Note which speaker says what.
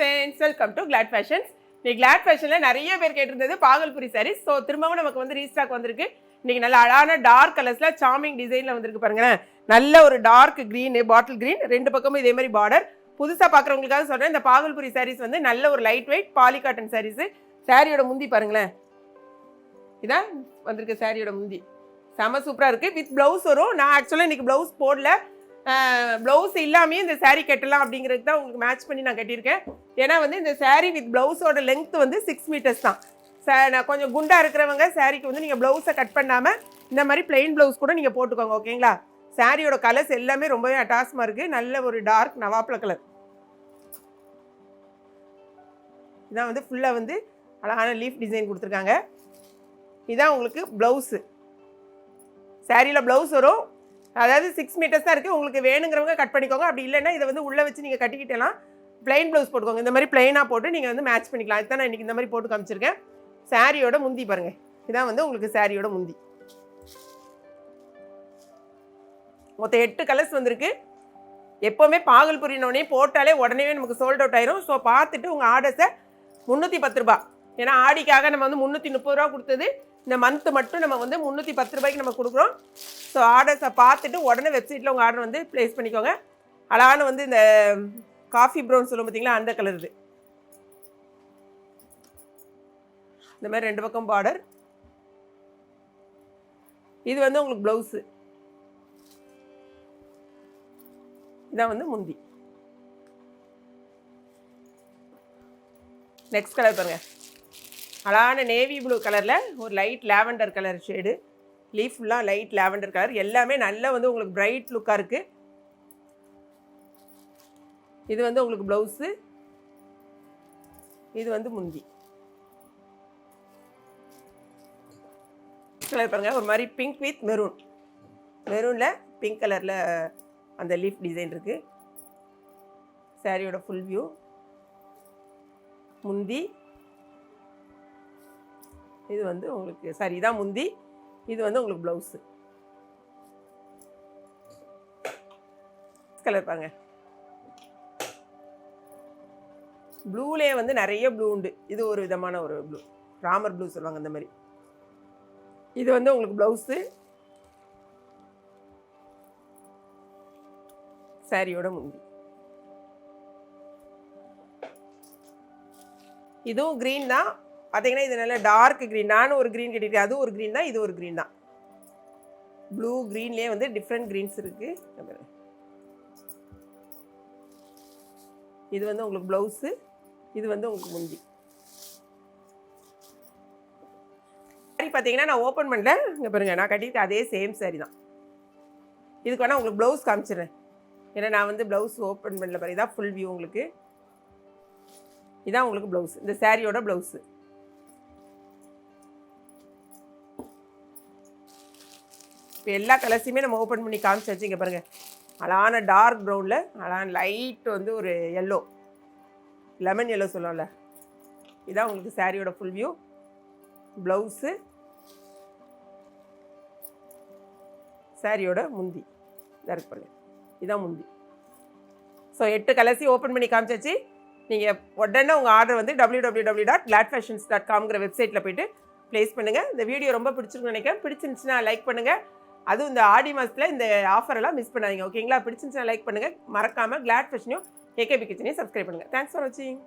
Speaker 1: Friends welcome to Glad Fashions இன்னைக்கு Glad ஃபேஷனில் நிறைய பேர் கேட்டிருந்தது பாகல்புரி சாரீஸ் ஸோ திரும்பவும் நமக்கு வந்து ரீஸ்டாக் வந்திருக்கு. இன்னைக்கு நல்ல அழகான டார்க் கலர்ஸில் சாமிங் டிசைனில் வந்திருக்கு பாருங்களேன். நல்ல ஒரு டார்க் க்ரீன் பாட்டில் க்ரீன் ரெண்டு பக்கமும் இதே மாதிரி பார்டர் புதுசாக பார்க்குறவங்களுக்காக சொல்கிறேன் இந்த பாகல்புரி சாரீஸ் வந்து நல்ல ஒரு light weight poly cotton saris சாரியோட முந்தி பாருங்களேன். இதான் வந்திருக்கு சாரியோட முந்தி. செம சூப்பராக இருக்குது வித் ப்ளவுஸ் வரும். நான் ஆக்சுவலாக இன்றைக்கி ப்ளவுஸ் போடல. ப்ளவுஸ் இல்லாமே இந்த சாரீ கட்டலாம் அப்படிங்கிறது தான் உங்களுக்கு மேட்ச் பண்ணி நான் கட்டியிருக்கேன். ஏன்னா வந்து இந்த சாரீ வித் ப்ளவுஸோட லென்த் வந்து சிக்ஸ் மீட்டர்ஸ் தான். ச நான் கொஞ்சம் குண்டாக இருக்கிறவங்க சாரீக்கு வந்து நீங்கள் ப்ளவுஸை கட் பண்ணாமல் இந்த மாதிரி பிளெயின் ப்ளவுஸ் கூட நீங்கள் போட்டுக்கோங்க ஓகேங்களா? சாரியோட கலர்ஸ் எல்லாமே ரொம்பவே அட்டாசமாக இருக்குது நல்ல ஒரு டார்க் நவாப்ல கலர் இதான் வந்து ஃபுல்லாக வந்து அழகான லீஃப் டிசைன் கொடுத்துருக்காங்க. இதான் உங்களுக்கு ப்ளவுஸு சாரியில் ப்ளவுஸ் வரும். அதாவது சிக்ஸ் மீட்டர்ஸ் தான் இருக்குது உங்களுக்கு வேணுங்கிறவங்க கட் பண்ணிக்கோங்க. அப்படி இல்லைன்னா இதை வந்து உள்ளே வச்சு நீங்கள் கட்டிக்கிட்டலாம் பிளைன் ப்ளவுஸ் போட்டுக்கோங்க. இந்த மாதிரி பிளைனாக போட்டு நீங்கள் வந்து மேட்ச் பண்ணிக்கலாம். இதுதான் நான் இன்றைக்கி இந்த மாதிரி போட்டு காமிச்சிருக்கேன். சாரியோட முந்தி பாருங்கள் இதான் வந்து உங்களுக்கு சாரியோட முந்தி. மொத்தம் எட்டு கலர்ஸ் வந்திருக்கு. எப்போவுமே பாகல் புரியினோடனே போட்டாலே உடனே நமக்கு சோல்ட் அவுட் ஆயிரும். ஸோ பார்த்துட்டு உங்கள் ஆர்டர்ஸை முந்நூற்றி பத்து ரூபா ஏன்னா ஆடிக்காக நம்ம வந்து முந்நூற்றி முப்பது ரூபா கொடுத்தது. இந்த மந்த்து மட்டும் நம்ம வந்து முந்நூற்றி பத்து ரூபாய்க்கு நம்ம கொடுக்குறோம். ஸோ ஆர்டர்ஸை பார்த்துட்டு உடனே வெப்சைட்டில் உங்கள் ஆர்டர் வந்து ப்ளேஸ் பண்ணிக்கோங்க. அழகான வந்து இந்த காஃபி ப்ரௌன் சொல்லும் பார்த்தீங்களா அந்த கலர் இது. இந்த மாதிரி ரெண்டு பக்கம் பார்டர் இது வந்து உங்களுக்கு ப்ளவுஸு இதான் வந்து முந்தி. நெக்ஸ்ட் கலர் பாருங்க. அழகான நேவி ப்ளூ கலரில் ஒரு light lavender colour shade leaf ஃபுல்லாக லைட் லாவெண்டர் கலர் எல்லாமே நல்லா வந்து உங்களுக்கு பிரைட் லுக்காக இருக்குது இது வந்து உங்களுக்கு ப்ளவுஸு இது வந்து முந்தி. கலர் பாருங்கள் ஒரு மாதிரி பிங்க் வித் மெரூன் மெரூனில் பிங்க் கலரில் அந்த லீஃப் டிசைன் இருக்குது சாரியோட ஃபுல் வியூ முந்தி. இது வந்து உங்களுக்கு சாரி இதான் முந்தி. இது வந்து உங்களுக்கு ப்ளவுஸு கலர் பாருங்க. ப்ளூலேயே வந்து நிறைய ப்ளூ உண்டு. இது ஒரு விதமான ஒரு ப்ளூ ராமர் ப்ளூ சொல்லுவாங்க இந்த மாதிரி. இது வந்து உங்களுக்கு ப்ளவுஸு சாரியோட முந்தி. இதுவும் க்ரீன் தான். பார்த்தீங்கன்னா இது நல்ல டார்க் க்ரீன் நானும் ஒரு க்ரீன் கட்டியிருக்கேன் அதுவும் ஒரு க்ரீன் தான் இது ஒரு க்ரீன் தான். ப்ளூ க்ரீன்லேயே வந்து டிஃப்ரெண்ட் க்ரீன்ஸ் இருக்குது இது வந்து உங்களுக்கு ப்ளவுஸு இது வந்து உங்களுக்கு முந்தி. சாரி பார்த்தீங்கன்னா நான் ஓப்பன் பண்ணல. இங்கே பாருங்க நான் கட்டியிருக்க அதே சேம் சாரி தான். இதுக்கு வேணால் உங்களுக்கு ப்ளவுஸ் காமிச்சிடுறேன். ஏன்னா நான் வந்து ப்ளவுஸ் ஓப்பன் பண்ணல பாரு இதான் ஃபுல் வியூ உங்களுக்கு. இதான் உங்களுக்கு ப்ளவுஸ் இந்த சாரியோட ப்ளவுஸு இப்போ எல்லா கலர்ஸையுமே நம்ம ஓப்பன் பண்ணி காமிச்சு வச்சுங்க பாருங்கள் அழகான டார்க் ப்ரௌனில் அழகான லைட் வந்து ஒரு எல்லோ லெமன் எல்லோ சொல்லுவோம்ல. இதான் உங்களுக்கு சாரியோட ஃபுல் வியூ ப்ளவுஸு சாரியோட முந்தி. இதாக இருக்கு இதான் முந்தி. ஸோ எட்டு கலர்ஸையும் ஓப்பன் பண்ணி காமிச்சாச்சு நீங்கள் உடனே உங்கள் ஆர்டர் வந்து W W W dot Glad Fashions dot காம்ங்கிற வெப்சைட்டில் போயிட்டு ப்ளேஸ் பண்ணுங்கள் இந்த வீடியோ ரொம்ப பிடிச்சிருக்குன்னு நினைக்கிறேன். பிடிச்சிருந்துச்சுன்னா லைக் பண்ணுங்கள் அதுவும் இந்த ஆடி மாதத்தில் இந்த ஆஃபர் எல்லாம் மிஸ் பண்ணாதீங்க. ஓகேங்களா பிடிச்சிருந்துச்சுன்னா லைக் பண்ணுங்கள் மறக்காமல் கிளாட் ஃபேஷனையும் ஏகேபி கிச்சனையும் சப்ஸ்கிரைப் பண்ணுங்கள் தேங்க்ஸ் ஃபார் வாட்சிங்